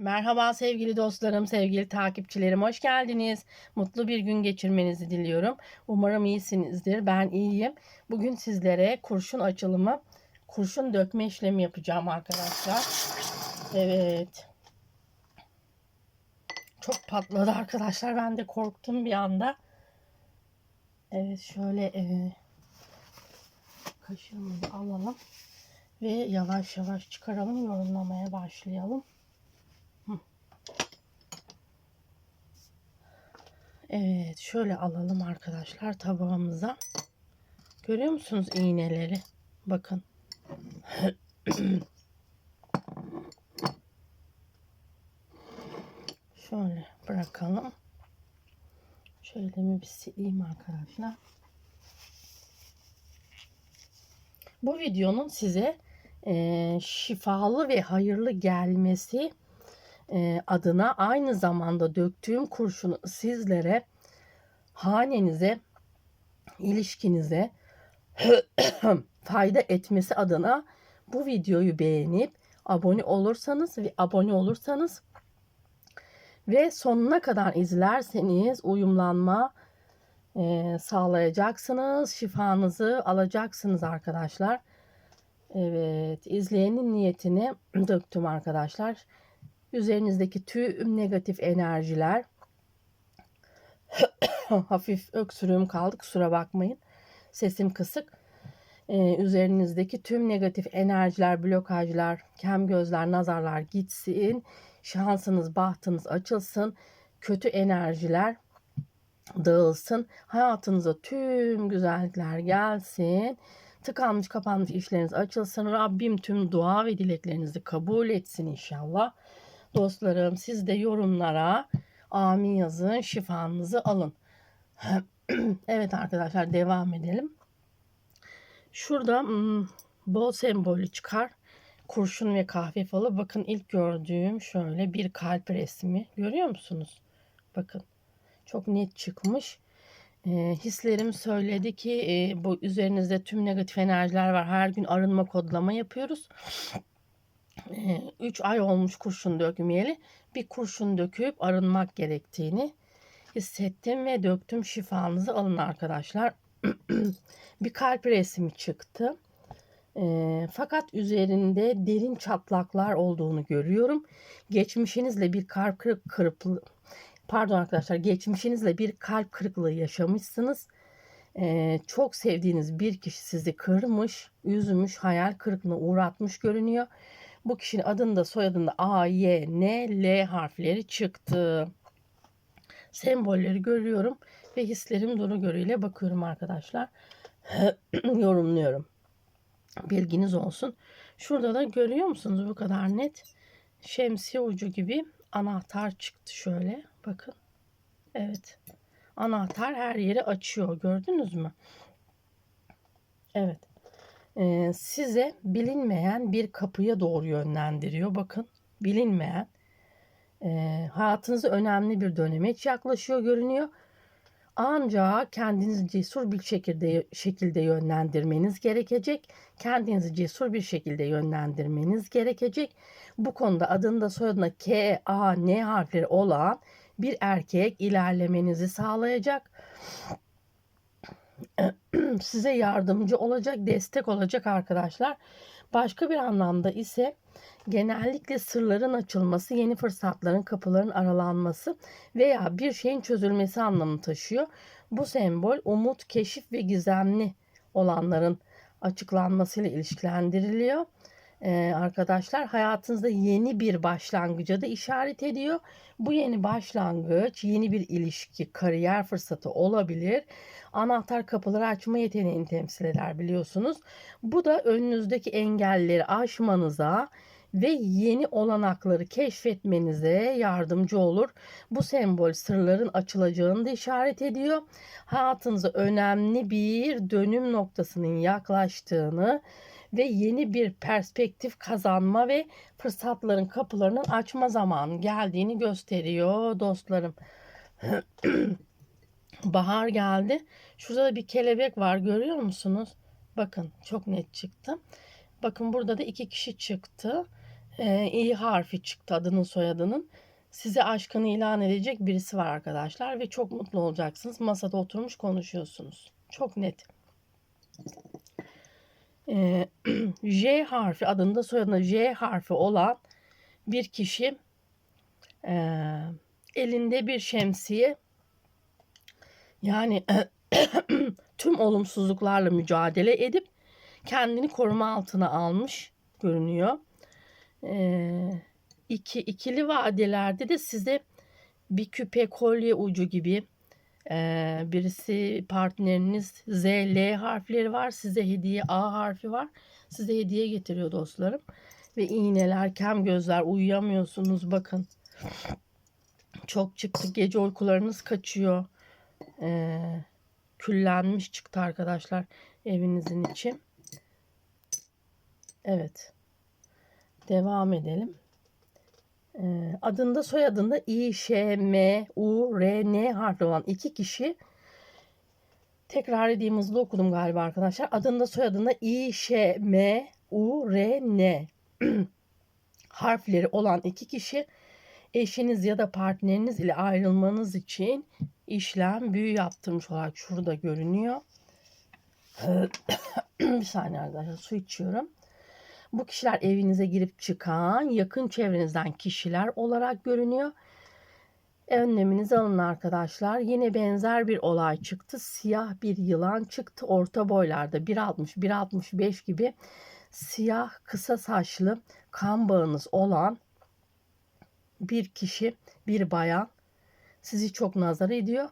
Merhaba sevgili dostlarım, sevgili takipçilerim. Hoş geldiniz. Mutlu bir gün geçirmenizi diliyorum. Umarım iyisinizdir. Ben iyiyim. Bugün sizlere kurşun açılımı, kurşun dökme işlemi yapacağım arkadaşlar. Evet. Çok patladı arkadaşlar. Ben de korktum bir anda. Evet şöyle e, kaşığımızı alalım ve yavaş yavaş çıkaralım. Yorumlamaya başlayalım. Evet şöyle alalım arkadaşlar tabağımıza. Görüyor musunuz iğneleri? Bakın. şöyle bırakalım. Şöyle mi bir sileyim arkadaşlar. Bu videonun size e, şifalı ve hayırlı gelmesi adına aynı zamanda döktüğüm kurşunu sizlere hanenize, ilişkinize fayda etmesi adına bu videoyu beğenip abone olursanız ve abone olursanız ve sonuna kadar izlerseniz uyumlanma e, sağlayacaksınız. Şifanızı alacaksınız arkadaşlar. Evet, izleyenin niyetini döktüm arkadaşlar. Üzerinizdeki tüm negatif enerjiler hafif öksürüğüm kaldı kusura bakmayın. Sesim kısık. Ee, üzerinizdeki tüm negatif enerjiler, blokajlar, kem gözler, nazarlar gitsin. Şansınız, bahtınız açılsın. Kötü enerjiler dağılsın. Hayatınıza tüm güzellikler gelsin. Tıkanmış kapanmış işleriniz açılsın. Rabbim tüm dua ve dileklerinizi kabul etsin inşallah. Dostlarım siz de yorumlara amin yazın şifanızı alın. evet arkadaşlar devam edelim. Şurada hmm, bol sembolü çıkar. Kurşun ve kahve falı. Bakın ilk gördüğüm şöyle bir kalp resmi. Görüyor musunuz? Bakın. Çok net çıkmış. E, hislerim söyledi ki e, bu üzerinizde tüm negatif enerjiler var. Her gün arınma kodlama yapıyoruz. 3 ay olmuş kurşun dökmeyeli. Bir kurşun döküp arınmak gerektiğini hissettim ve döktüm. Şifanızı alın arkadaşlar. bir kalp resmi çıktı. Fakat üzerinde derin çatlaklar olduğunu görüyorum. Geçmişinizle bir kalp kırık kırıklığı pardon arkadaşlar geçmişinizle bir kalp kırıklığı yaşamışsınız. Çok sevdiğiniz bir kişi sizi kırmış, üzmüş, hayal kırıklığına uğratmış görünüyor. Bu kişinin adında soyadında A, Y, N, L harfleri çıktı. Sembolleri görüyorum ve hislerim duru görüyle bakıyorum arkadaşlar. Yorumluyorum. Bilginiz olsun. Şurada da görüyor musunuz bu kadar net? Şemsiye ucu gibi anahtar çıktı şöyle. Bakın. Evet. Anahtar her yeri açıyor. Gördünüz mü? Evet. Size bilinmeyen bir kapıya doğru yönlendiriyor. Bakın. Bilinmeyen. Ee, hayatınızda önemli bir dönemeç yaklaşıyor görünüyor. Ancak kendinizi cesur bir şekilde şekilde yönlendirmeniz gerekecek. Kendinizi cesur bir şekilde yönlendirmeniz gerekecek. Bu konuda adında soyadında K, A, N harfleri olan bir erkek ilerlemenizi sağlayacak. Size yardımcı olacak, destek olacak arkadaşlar. Başka bir anlamda ise genellikle sırların açılması, yeni fırsatların, kapıların aralanması veya bir şeyin çözülmesi anlamını taşıyor. Bu sembol umut, keşif ve gizemli olanların açıklanmasıyla ilişkilendiriliyor. Arkadaşlar hayatınızda yeni bir başlangıca da işaret ediyor. Bu yeni başlangıç, yeni bir ilişki, kariyer fırsatı olabilir. Anahtar kapıları açma yeteneğini temsil eder biliyorsunuz. Bu da önünüzdeki engelleri aşmanıza, ve yeni olanakları keşfetmenize yardımcı olur. Bu sembol sırların açılacağını da işaret ediyor. Hayatınıza önemli bir dönüm noktasının yaklaştığını ve yeni bir perspektif kazanma ve fırsatların kapılarının açma zamanı geldiğini gösteriyor dostlarım. Bahar geldi. Şurada da bir kelebek var görüyor musunuz? Bakın çok net çıktı. Bakın burada da iki kişi çıktı. e, İ harfi çıktı adının soyadının. Size aşkını ilan edecek birisi var arkadaşlar ve çok mutlu olacaksınız. Masada oturmuş konuşuyorsunuz. Çok net. E, J harfi adında soyadında J harfi olan bir kişi e, elinde bir şemsiye yani tüm olumsuzluklarla mücadele edip kendini koruma altına almış görünüyor. Ee, iki, ikili vadelerde de size bir küpe kolye ucu gibi birisi partneriniz Z, L harfleri var. Size hediye A harfi var. Size hediye getiriyor dostlarım. Ve iğneler, kem gözler uyuyamıyorsunuz bakın. Çok çıktı. Gece uykularınız kaçıyor. Ee, küllenmiş çıktı arkadaşlar evinizin içi. Evet. Devam edelim. Adında soyadında İ, Ş, M, U, R, N harfi olan iki kişi tekrar edeyim hızlı okudum galiba arkadaşlar. Adında soyadında İ, Ş, M, U, R, N harfleri olan iki kişi eşiniz ya da partneriniz ile ayrılmanız için işlem büyü yaptırmış olarak şurada görünüyor. bir saniye arkadaşlar su içiyorum. Bu kişiler evinize girip çıkan yakın çevrenizden kişiler olarak görünüyor. Önleminizi alın arkadaşlar. Yine benzer bir olay çıktı. Siyah bir yılan çıktı. Orta boylarda 1.60 1.65 gibi siyah kısa saçlı kan bağınız olan bir kişi, bir bayan sizi çok nazar ediyor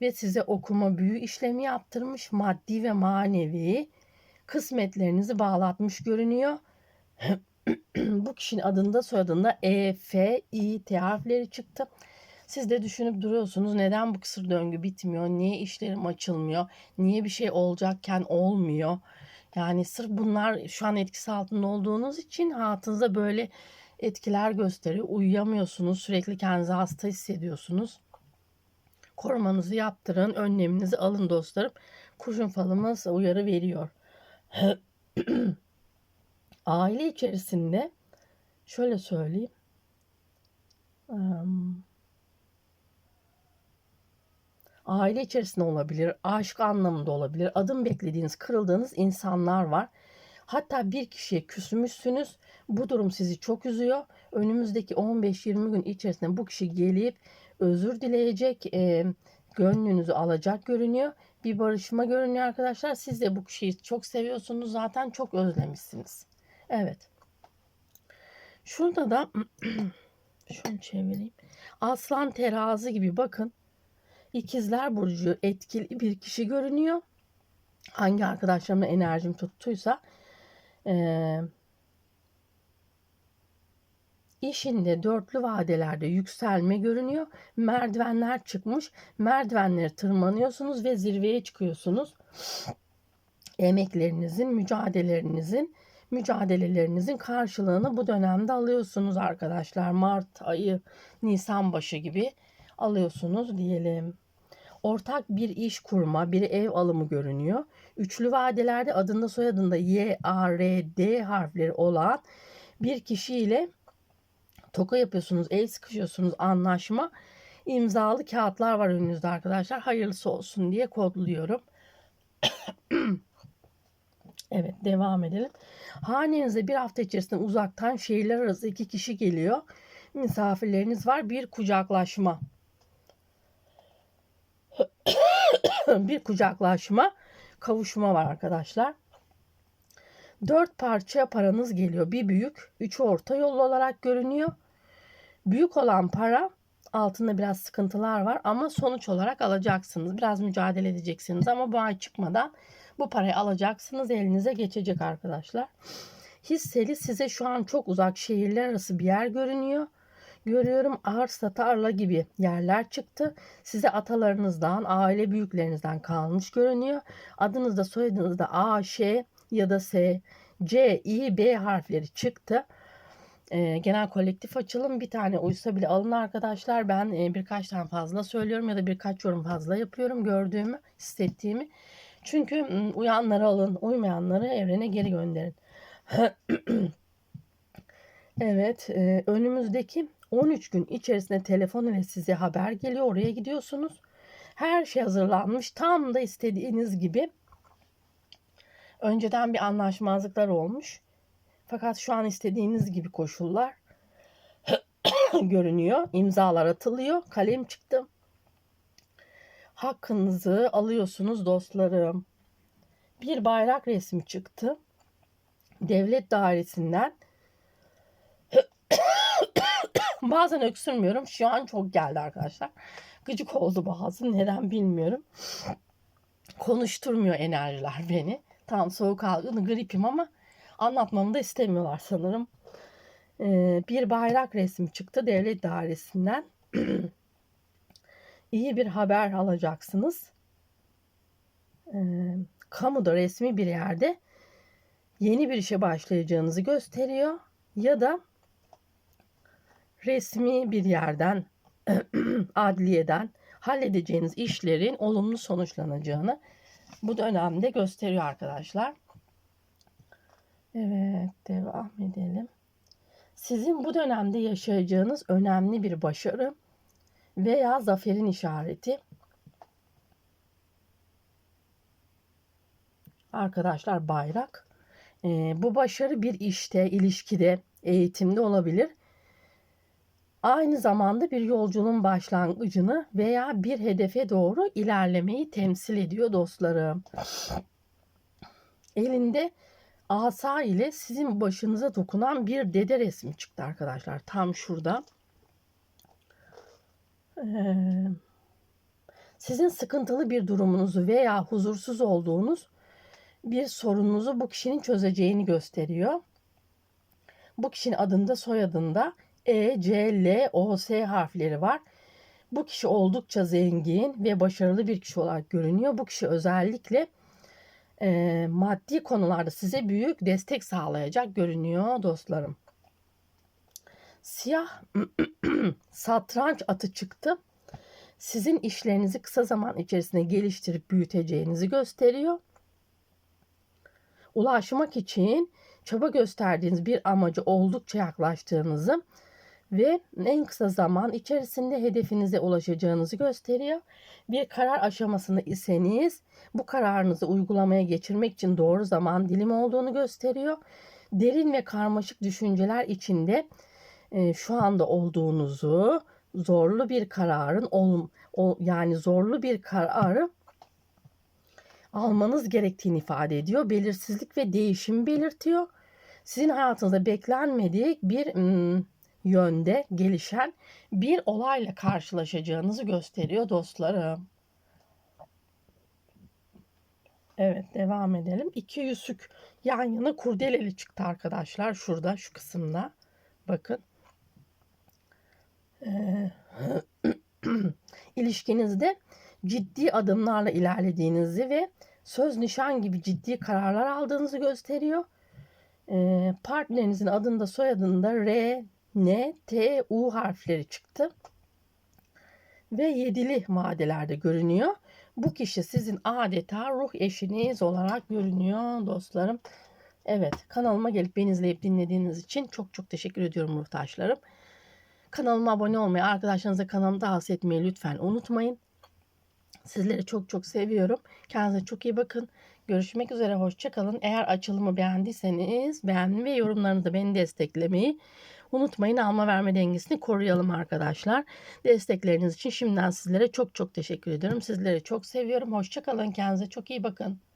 ve size okuma büyü işlemi yaptırmış, maddi ve manevi kısmetlerinizi bağlatmış görünüyor. Bu kişinin adında soyadında E, F, I, T harfleri çıktı. Siz de düşünüp duruyorsunuz neden bu kısır döngü bitmiyor, niye işlerim açılmıyor, niye bir şey olacakken olmuyor. Yani sırf bunlar şu an etkisi altında olduğunuz için hayatınızda böyle etkiler gösteriyor. Uyuyamıyorsunuz, sürekli kendinizi hasta hissediyorsunuz. Korumanızı yaptırın, önleminizi alın dostlarım. Kurşun falımız uyarı veriyor. Aile içerisinde şöyle söyleyeyim. Aile içerisinde olabilir, aşk anlamında olabilir. Adım beklediğiniz, kırıldığınız insanlar var. Hatta bir kişiye küsmüşsünüz. Bu durum sizi çok üzüyor. Önümüzdeki 15-20 gün içerisinde bu kişi gelip özür dileyecek, e, gönlünüzü alacak görünüyor. Bir barışma görünüyor arkadaşlar. Siz de bu kişiyi çok seviyorsunuz. Zaten çok özlemişsiniz. Evet. Şurada da şunu çevireyim. Aslan terazi gibi bakın. İkizler Burcu etkili bir kişi görünüyor. Hangi arkadaşlarımla enerjim tuttuysa e, işinde dörtlü vadelerde yükselme görünüyor. Merdivenler çıkmış. Merdivenleri tırmanıyorsunuz ve zirveye çıkıyorsunuz. Emeklerinizin, mücadelelerinizin, mücadelelerinizin karşılığını bu dönemde alıyorsunuz arkadaşlar. Mart ayı, Nisan başı gibi alıyorsunuz diyelim. Ortak bir iş kurma, bir ev alımı görünüyor. Üçlü vadelerde adında soyadında Y, A, R, D harfleri olan bir kişiyle toka yapıyorsunuz, el sıkışıyorsunuz, anlaşma. imzalı kağıtlar var önünüzde arkadaşlar. Hayırlısı olsun diye kodluyorum. evet devam edelim. Hanenize bir hafta içerisinde uzaktan şehirler arası iki kişi geliyor. Misafirleriniz var. Bir kucaklaşma. bir kucaklaşma, kavuşma var arkadaşlar. Dört parça paranız geliyor. Bir büyük, üç orta yol olarak görünüyor. Büyük olan para altında biraz sıkıntılar var ama sonuç olarak alacaksınız. Biraz mücadele edeceksiniz ama bu ay çıkmadan bu parayı alacaksınız. Elinize geçecek arkadaşlar. Hisseli size şu an çok uzak şehirler arası bir yer görünüyor görüyorum arsa tarla gibi yerler çıktı. Size atalarınızdan, aile büyüklerinizden kalmış görünüyor. Adınızda soyadınızda A, Ş ya da S, C, I, B harfleri çıktı. E, genel kolektif açılım bir tane uysa bile alın arkadaşlar. Ben e, birkaç tane fazla söylüyorum ya da birkaç yorum fazla yapıyorum gördüğümü, hissettiğimi. Çünkü uyanları alın, uymayanları evrene geri gönderin. Evet, e, önümüzdeki 13 gün içerisinde telefon ile size haber geliyor. Oraya gidiyorsunuz. Her şey hazırlanmış. Tam da istediğiniz gibi. Önceden bir anlaşmazlıklar olmuş. Fakat şu an istediğiniz gibi koşullar görünüyor. İmzalar atılıyor. Kalem çıktı. Hakkınızı alıyorsunuz dostlarım. Bir bayrak resmi çıktı. Devlet dairesinden Bazen öksürmüyorum. Şu an çok geldi arkadaşlar. Gıcık oldu boğazım. Neden bilmiyorum. Konuşturmuyor enerjiler beni. Tam soğuk algını gripim ama anlatmamı da istemiyorlar sanırım. Ee, bir bayrak resmi çıktı devlet dairesinden. İyi bir haber alacaksınız. Ee, kamuda resmi bir yerde yeni bir işe başlayacağınızı gösteriyor. Ya da resmi bir yerden, adliyeden halledeceğiniz işlerin olumlu sonuçlanacağını bu dönemde gösteriyor arkadaşlar. Evet, devam edelim. Sizin bu dönemde yaşayacağınız önemli bir başarı veya zaferin işareti. Arkadaşlar bayrak. Ee, bu başarı bir işte, ilişkide, eğitimde olabilir aynı zamanda bir yolculuğun başlangıcını veya bir hedefe doğru ilerlemeyi temsil ediyor dostlarım. Elinde asa ile sizin başınıza dokunan bir dede resmi çıktı arkadaşlar. Tam şurada. Ee, sizin sıkıntılı bir durumunuzu veya huzursuz olduğunuz bir sorununuzu bu kişinin çözeceğini gösteriyor. Bu kişinin adında soyadında e, C, L, O, S harfleri var. Bu kişi oldukça zengin ve başarılı bir kişi olarak görünüyor. Bu kişi özellikle e, maddi konularda size büyük destek sağlayacak görünüyor dostlarım. Siyah satranç atı çıktı. Sizin işlerinizi kısa zaman içerisinde geliştirip büyüteceğinizi gösteriyor. Ulaşmak için çaba gösterdiğiniz bir amacı oldukça yaklaştığınızı ve en kısa zaman içerisinde hedefinize ulaşacağınızı gösteriyor. Bir karar aşamasında iseniz bu kararınızı uygulamaya geçirmek için doğru zaman dilimi olduğunu gösteriyor. Derin ve karmaşık düşünceler içinde e, şu anda olduğunuzu zorlu bir kararın ol, ol, yani zorlu bir kararı almanız gerektiğini ifade ediyor. Belirsizlik ve değişim belirtiyor. Sizin hayatınızda beklenmedik bir ım, yönde gelişen bir olayla karşılaşacağınızı gösteriyor dostlarım. Evet devam edelim. İki yüzük yan yana kurdeleli çıktı arkadaşlar. Şurada şu kısımda. Bakın. Ee, ilişkinizde ciddi adımlarla ilerlediğinizi ve söz nişan gibi ciddi kararlar aldığınızı gösteriyor. Ee, partnerinizin adında soyadında R, N, T, U harfleri çıktı. Ve yedili maddelerde görünüyor. Bu kişi sizin adeta ruh eşiniz olarak görünüyor dostlarım. Evet kanalıma gelip beni izleyip dinlediğiniz için çok çok teşekkür ediyorum ruhtaşlarım. Kanalıma abone olmayı, arkadaşlarınıza kanalımı tavsiye etmeyi lütfen unutmayın. Sizleri çok çok seviyorum. Kendinize çok iyi bakın. Görüşmek üzere. Hoşçakalın. Eğer açılımı beğendiyseniz beğenmeyi ve yorumlarınızı beni desteklemeyi unutmayın. Alma verme dengesini koruyalım arkadaşlar. Destekleriniz için şimdiden sizlere çok çok teşekkür ediyorum. Sizleri çok seviyorum. Hoşçakalın. Kendinize çok iyi bakın.